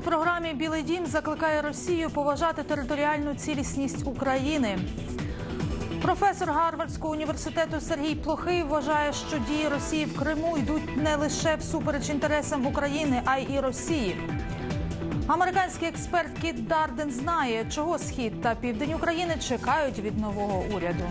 програмі Білий дім закликає Росію поважати територіальну цілісність України. Професор Гарвардського університету Сергій Плохий вважає, що дії Росії в Криму йдуть не лише всупереч інтересам України, а й Росії. Американський експерт Кіт Дарден знає, чого схід та південь України чекають від нового уряду.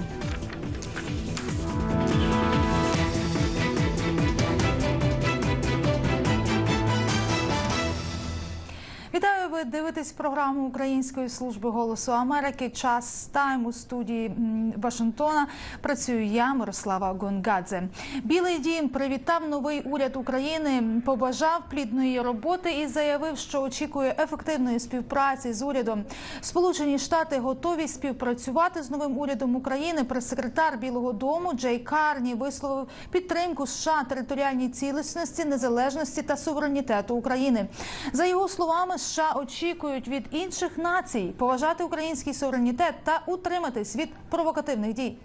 Look. Ви дивитесь програму Української служби голосу Америки. Час тайм у студії Вашингтона. Працюю я, Мирослава Гонгадзе. Білий дім привітав новий уряд України, побажав плідної роботи і заявив, що очікує ефективної співпраці з урядом. Сполучені Штати готові співпрацювати з новим урядом України. Прес-секретар Білого Дому Джей Карні висловив підтримку США територіальній цілісності, незалежності та суверенітету України. За його словами, США очікують від інших націй поважати український суверенітет та утриматись від провокативних дій.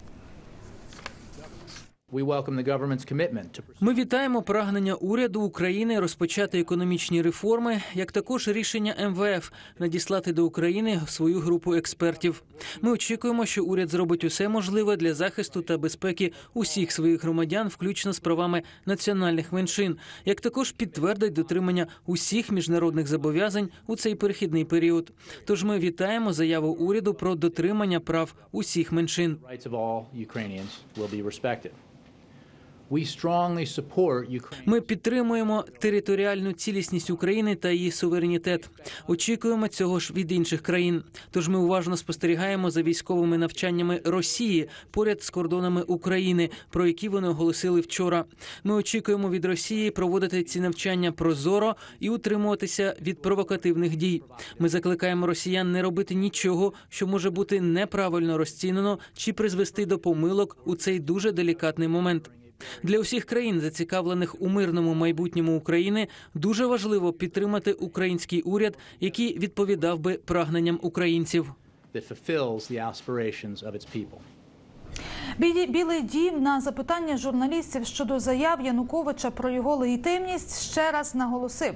Ми вітаємо прагнення уряду України розпочати економічні реформи, як також рішення МВФ надіслати до України свою групу експертів. Ми очікуємо, що уряд зробить усе можливе для захисту та безпеки усіх своїх громадян, включно з правами національних меншин, як також підтвердить дотримання усіх міжнародних зобов'язань у цей перехідний період. Тож ми вітаємо заяву уряду про дотримання прав усіх меншин. Ми підтримуємо територіальну цілісність України та її суверенітет. Очікуємо цього ж від інших країн. Тож ми уважно спостерігаємо за військовими навчаннями Росії поряд з кордонами України, про які вони оголосили вчора. Ми очікуємо від Росії проводити ці навчання прозоро і утримуватися від провокативних дій. Ми закликаємо росіян не робити нічого, що може бути неправильно розцінено чи призвести до помилок у цей дуже делікатний момент. Для усіх країн, зацікавлених у мирному майбутньому України, дуже важливо підтримати український уряд, який відповідав би прагненням українців. Білий дім на запитання журналістів щодо заяв Януковича про його легітимність ще раз наголосив,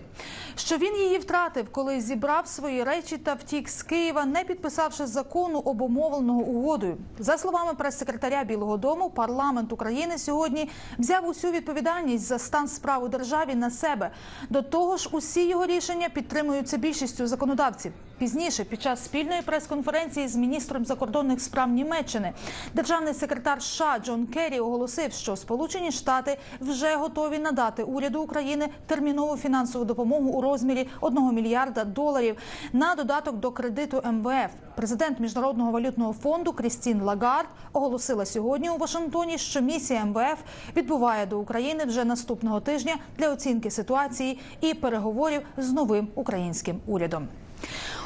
що він її втратив, коли зібрав свої речі та втік з Києва, не підписавши закону обумовленого угодою. За словами прес-секретаря Білого Дому, парламент України сьогодні взяв усю відповідальність за стан справ у державі на себе. До того ж, усі його рішення підтримуються більшістю законодавців. Пізніше, під час спільної прес-конференції з міністром закордонних справ Німеччини, державний секретар США Джон Керрі оголосив, що Сполучені Штати вже готові надати уряду України термінову фінансову допомогу у розмірі 1 мільярда доларів на додаток до кредиту МВФ. Президент міжнародного валютного фонду Крістін Лагард оголосила сьогодні у Вашингтоні, що місія МВФ відбуває до України вже наступного тижня для оцінки ситуації і переговорів з новим українським урядом.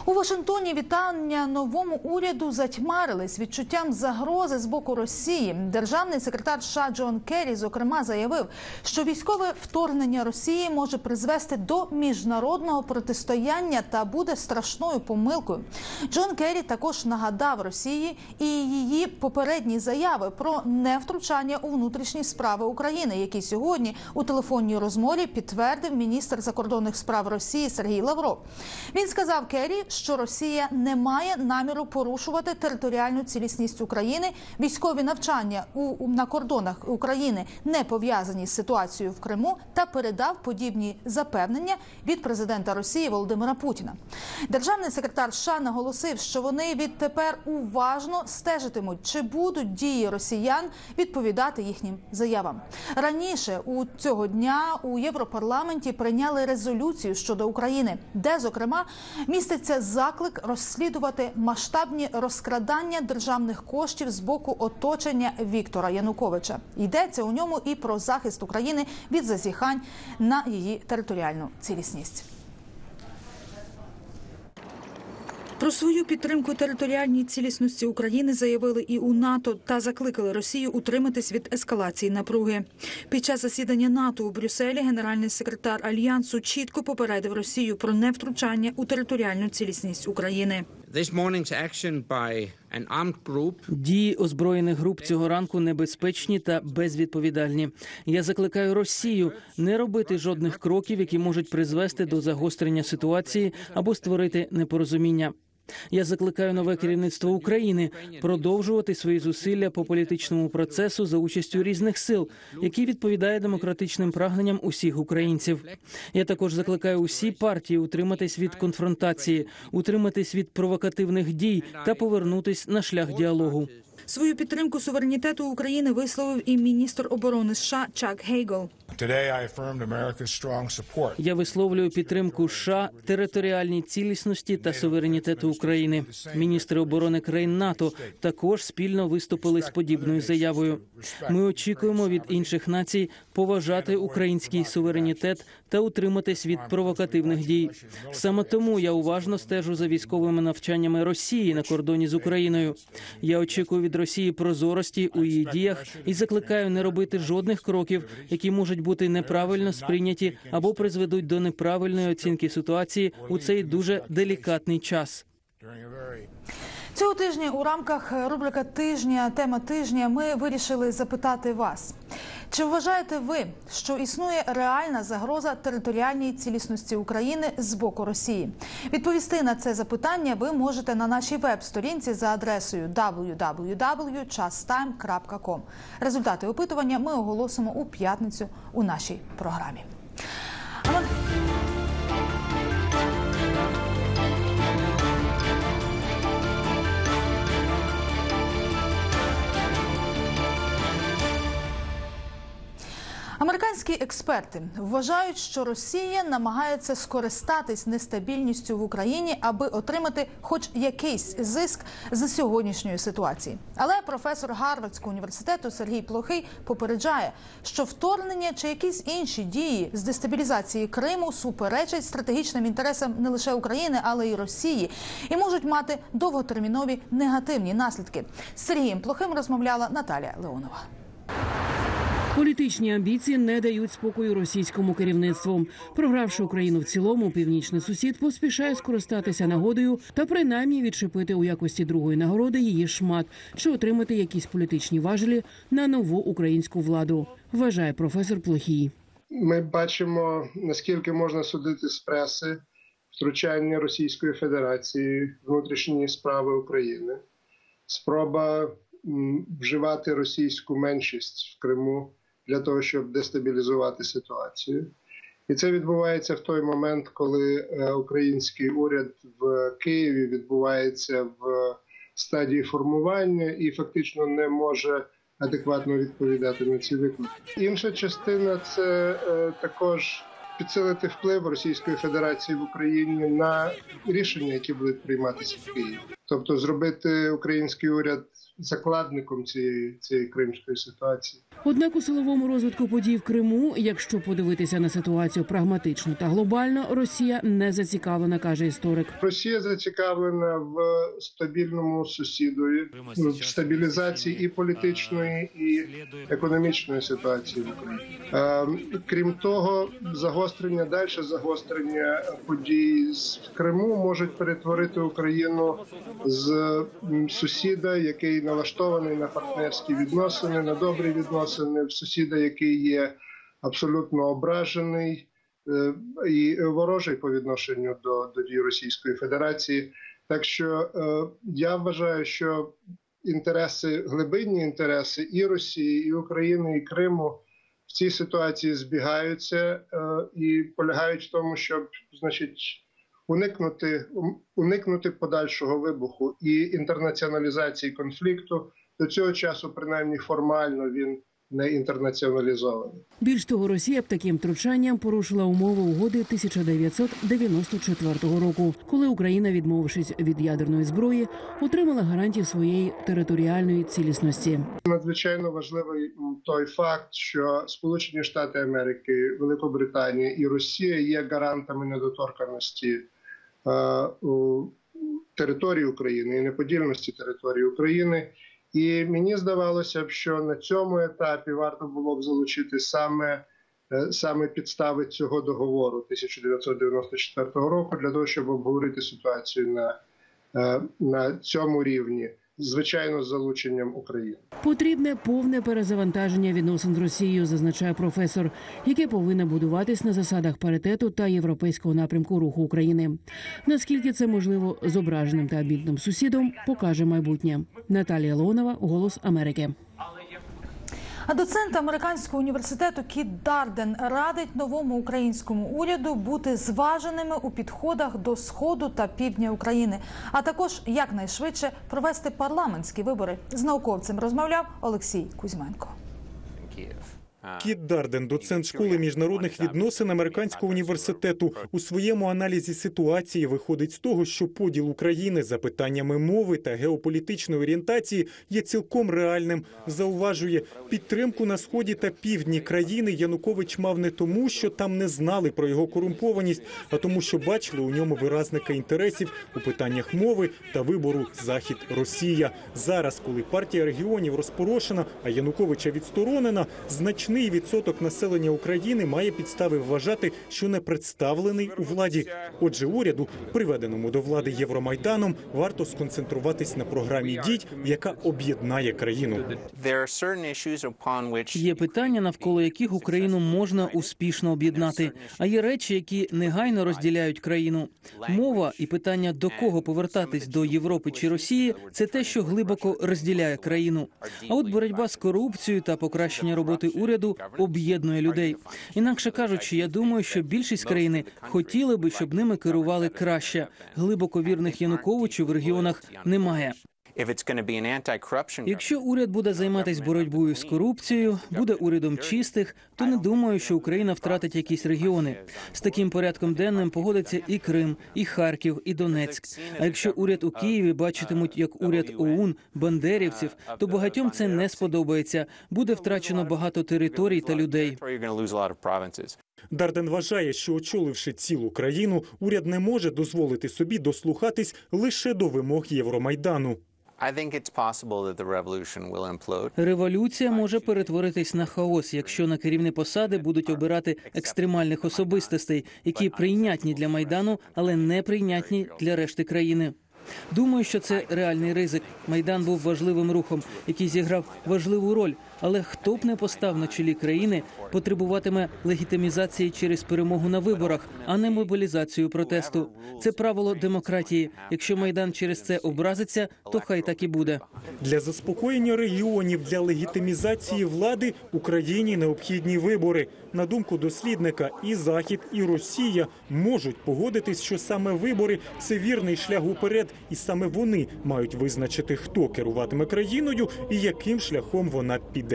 У Вашингтоні вітання новому уряду затьмарились відчуттям загрози з боку Росії. Державний секретар США Джон Керрі, зокрема, заявив, що військове вторгнення Росії може призвести до міжнародного протистояння та буде страшною помилкою. Джон Керрі також нагадав Росії і її попередні заяви про невтручання у внутрішні справи України, які сьогодні у телефонній розмові підтвердив міністр закордонних справ Росії Сергій Лавров. Він сказав Керрі, що Росія не має наміру порушувати територіальну цілісність України. Військові навчання у на кордонах України не пов'язані з ситуацією в Криму та передав подібні запевнення від президента Росії Володимира Путіна. Державний секретар США наголосив, що вони відтепер уважно стежитимуть, чи будуть дії росіян відповідати їхнім заявам. Раніше у цього дня у Європарламенті прийняли резолюцію щодо України, де зокрема міститься заклик розслідувати масштабні розкрадання державних коштів з боку оточення Віктора Януковича. Йдеться у ньому і про захист України від зазіхань на її територіальну цілісність. Про свою підтримку територіальній цілісності України заявили і у НАТО та закликали Росію утриматись від ескалації напруги. Під час засідання НАТО у Брюсселі генеральний секретар альянсу чітко попередив Росію про невтручання у територіальну цілісність України. Дії озброєних груп цього ранку небезпечні та безвідповідальні. Я закликаю Росію не робити жодних кроків, які можуть призвести до загострення ситуації або створити непорозуміння. Я закликаю нове керівництво України продовжувати свої зусилля по політичному процесу за участю різних сил, який відповідає демократичним прагненням усіх українців. Я також закликаю усі партії утриматись від конфронтації, утриматись від провокативних дій та повернутись на шлях діалогу. Свою підтримку суверенітету України висловив і міністр оборони США Чак Гейгл. Я висловлюю підтримку США територіальній цілісності та суверенітету України. Міністри оборони країн НАТО також спільно виступили з подібною заявою. Ми очікуємо від інших націй поважати український суверенітет та утриматись від провокативних дій. Саме тому я уважно стежу за військовими навчаннями Росії на кордоні з Україною. Я очікую від Росії прозорості у її діях і закликаю не робити жодних кроків, які можуть бути неправильно сприйняті або призведуть до неправильної оцінки ситуації у цей дуже делікатний час. Цього тижня у рамках рубрика тижня, тема тижня, ми вирішили запитати вас. Чи вважаєте ви, що існує реальна загроза територіальній цілісності України з боку Росії? Відповісти на це запитання ви можете на нашій веб-сторінці за адресою www.chastime.com. Результати опитування ми оголосимо у п'ятницю у нашій програмі. Американські експерти вважають, що Росія намагається скористатись нестабільністю в Україні, аби отримати хоч якийсь зиск з сьогоднішньої ситуації. Але професор Гарвардського університету Сергій Плохий попереджає, що вторгнення чи якісь інші дії з дестабілізації Криму суперечать стратегічним інтересам не лише України, але й Росії, і можуть мати довготермінові негативні наслідки. З Сергієм Плохим розмовляла Наталія Леонова. Політичні амбіції не дають спокою російському керівництву. Програвши Україну в цілому, північний сусід поспішає скористатися нагодою та принаймні відчепити у якості другої нагороди її шмат, чи отримати якісь політичні важелі на нову українську владу. Вважає професор Плохій. Ми бачимо, наскільки можна судити з преси втручання Російської Федерації внутрішні справи України, спроба вживати російську меншість в Криму для того, щоб дестабілізувати ситуацію. І це відбувається в той момент, коли е, український уряд в Києві відбувається в стадії формування і фактично не може адекватно відповідати на ці виклики. Інша частина це е, також підсилити вплив Російської Федерації в Україні на рішення, які будуть прийматися в Києві, тобто зробити український уряд закладником цієї, цієї кримської ситуації. Однак у силовому розвитку подій в Криму, якщо подивитися на ситуацію прагматично та глобально, Росія не зацікавлена, каже історик. Росія зацікавлена в стабільному сусідові, в стабілізації і політичної, і економічної ситуації в Україні. Крім того, загострення далі загострення подій з- Криму можуть перетворити Україну з сусіда, який налаштований на партнерські відносини, на добрі відносини, в сусіда, який є абсолютно ображений е, і ворожий по відношенню до, до дій Російської Федерації. Так що е, я вважаю, що інтереси, глибинні інтереси і Росії, і України, і Криму в цій ситуації збігаються е, і полягають в тому, щоб, значить, уникнути, уникнути подальшого вибуху і інтернаціоналізації конфлікту. До цього часу, принаймні формально, він не інтернаціоналізований. Більш того, Росія б таким втручанням порушила умови угоди 1994 року, коли Україна, відмовившись від ядерної зброї, отримала гарантії своєї територіальної цілісності. Надзвичайно важливий той факт, що Сполучені Штати Америки, Великобританія і Росія є гарантами недоторканості території України і неподільності території України. І мені здавалося б, що на цьому етапі варто було б залучити саме, е, саме підстави цього договору 1994 року для того, щоб обговорити ситуацію на е, на цьому рівні, звичайно, з залученням України. Потрібне повне перезавантаження відносин з Росією, зазначає професор, яке повинно будуватись на засадах паритету та європейського напрямку руху України. Наскільки це можливо з ображеним та амбітним сусідом, покаже майбутнє. Наталія Леонова, Голос Америки. А доцент американського університету Кіт Дарден радить новому українському уряду бути зваженими у підходах до сходу та півдня України, а також якнайшвидше провести парламентські вибори. З науковцем розмовляв Олексій Кузьменко. Кіт Дарден, доцент школи міжнародних відносин американського університету, у своєму аналізі ситуації виходить з того, що поділ України за питаннями мови та геополітичної орієнтації є цілком реальним. Зауважує підтримку на сході та півдні країни. Янукович мав не тому, що там не знали про його корумпованість, а тому, що бачили у ньому виразника інтересів у питаннях мови та вибору Захід Росія. Зараз, коли партія регіонів розпорошена, а Януковича відсторонена, значний відсоток населення України має підстави вважати, що не представлений у владі. Отже, уряду, приведеному до влади Євромайданом, варто сконцентруватись на програмі дій, яка об'єднає країну. Є питання, навколо яких Україну можна успішно об'єднати. А є речі, які негайно розділяють країну. Мова і питання до кого повертатись до Європи чи Росії це те, що глибоко розділяє країну. А от боротьба з корупцією та покращення роботи уряду об'єднує людей. Інакше кажучи, я думаю, що більшість країни хотіли би, щоб ними керували краще. Глибоко вірних Януковичу в регіонах немає. Якщо уряд буде займатися боротьбою з корупцією, буде урядом чистих, то не думаю, що Україна втратить якісь регіони. З таким порядком денним погодиться і Крим, і Харків, і Донецьк. А якщо уряд у Києві бачитимуть як уряд ОУН, бандерівців, то багатьом це не сподобається. Буде втрачено багато територій та людей. Дарден вважає, що очоливши цілу країну, уряд не може дозволити собі дослухатись лише до вимог Євромайдану. Революція може перетворитись на хаос, якщо на керівні посади будуть обирати екстремальних особистостей, які прийнятні для майдану, але не прийнятні для решти країни. Думаю, що це реальний ризик. Майдан був важливим рухом, який зіграв важливу роль. Але хто б не постав на чолі країни, потребуватиме легітимізації через перемогу на виборах, а не мобілізацію протесту. Це правило демократії. Якщо майдан через це образиться, то хай так і буде. Для заспокоєння регіонів для легітимізації влади Україні необхідні вибори. На думку дослідника, і Захід, і Росія можуть погодитись, що саме вибори це вірний шлях уперед, і саме вони мають визначити, хто керуватиме країною і яким шляхом вона піде.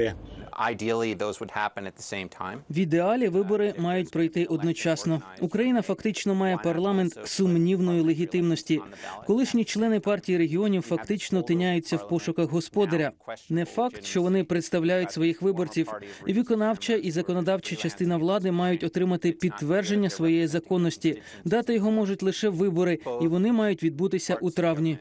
В ідеалі вибори мають пройти одночасно. Україна фактично має парламент сумнівної легітимності. Колишні члени партії регіонів фактично тиняються в пошуках господаря. Не факт, що вони представляють своїх виборців. Виконавча і законодавча частина влади мають отримати підтвердження своєї законності. Дати його можуть лише вибори, і вони мають відбутися у травні.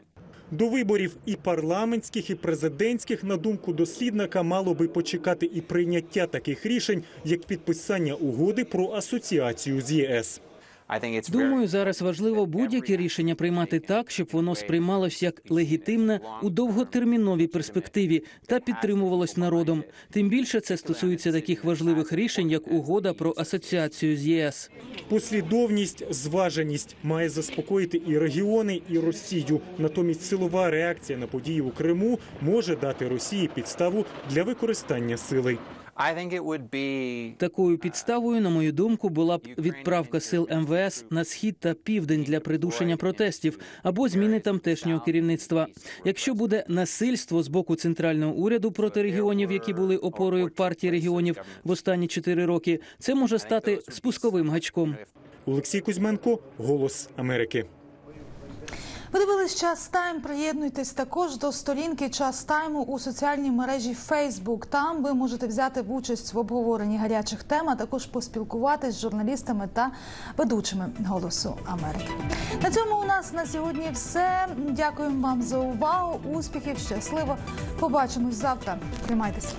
До виборів і парламентських, і президентських, на думку дослідника, мало би почекати і прийняття таких рішень, як підписання угоди про асоціацію з ЄС. Думаю, зараз важливо будь-яке рішення приймати так, щоб воно сприймалось як легітимне у довготерміновій перспективі та підтримувалось народом. Тим більше це стосується таких важливих рішень, як угода про асоціацію з ЄС. Послідовність, зваженість має заспокоїти і регіони, і Росію. Натомість силова реакція на події у Криму може дати Росії підставу для використання сили. Такою підставою, на мою думку, була б відправка сил МВС на схід та південь для придушення протестів або зміни тамтешнього керівництва. Якщо буде насильство з боку центрального уряду проти регіонів, які були опорою партії регіонів в останні чотири роки, це може стати спусковим гачком. Олексій Кузьменко, Голос Америки. Ви дивились час тайм. Приєднуйтесь також до сторінки час тайму у соціальній мережі Facebook. Там ви можете взяти участь в обговоренні гарячих тем, а також поспілкуватись з журналістами та ведучими голосу Америки. На цьому у нас на сьогодні все. Дякуємо вам за увагу. Успіхів, щасливо. Побачимось завтра. Тримайтеся.